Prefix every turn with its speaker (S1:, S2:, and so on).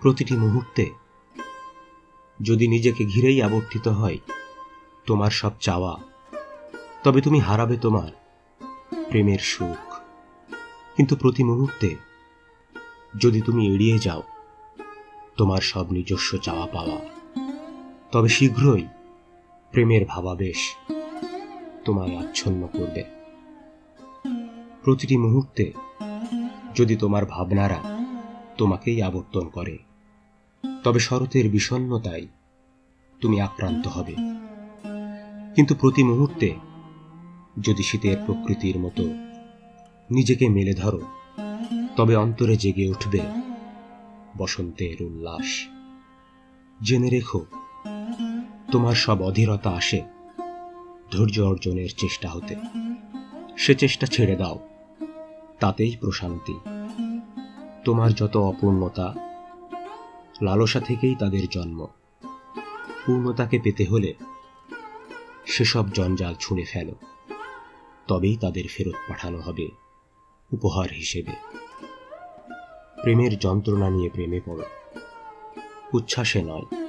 S1: প্রতিটি মুহূর্তে যদি নিজেকে ঘিরেই আবর্তিত হয়, তোমার সব চাওয়া, তবে তুমি হারাবে তোমার প্রেমের সুখ। কিন্তু প্রতি মুহূর্তে যদি তুমি এড়িয়ে যাও, তোমার সব নিজস্ব চাওয়া পাওয়া, তবে শীঘ্রই প্রেমের ভাবাবেশ তোমায় আচ্ছন্ন করবে। প্রতিটি মুহূর্তে যদি তোমার ভাবনারা তোমাকেই আবর্তন করে তবে শরতের বিষণ্ণতায় তুমি আক্রান্ত হবে। কিন্তু প্রতি মুহূর্তে যদি শীতের প্রকৃতির মতো নিজেকে মেলে ধরো, তবে অন্তরে জেগে উঠবে বসন্তের উল্লাস। জেনে রেখো, তোমার সব অধীরতা আসে ধৈর্য অর্জনের চেষ্টা হতে। সে চেষ্টা ছেড়ে দাও, তাতেই প্রশান্তি। তোমার যত অপূর্ণতা লালসা থেকেই তাদের জন্ম। পূর্ণতাকে পেতে হলে সেসব জঞ্জাল ছুঁড়ে ফেল। তবেই তাদের ফেরত পাঠানো হবে উপহার হিসেবে। প্রেমের যন্ত্রণা নিয়ে প্রেমে পড়ো। উচ্ছ্বাসে নয়।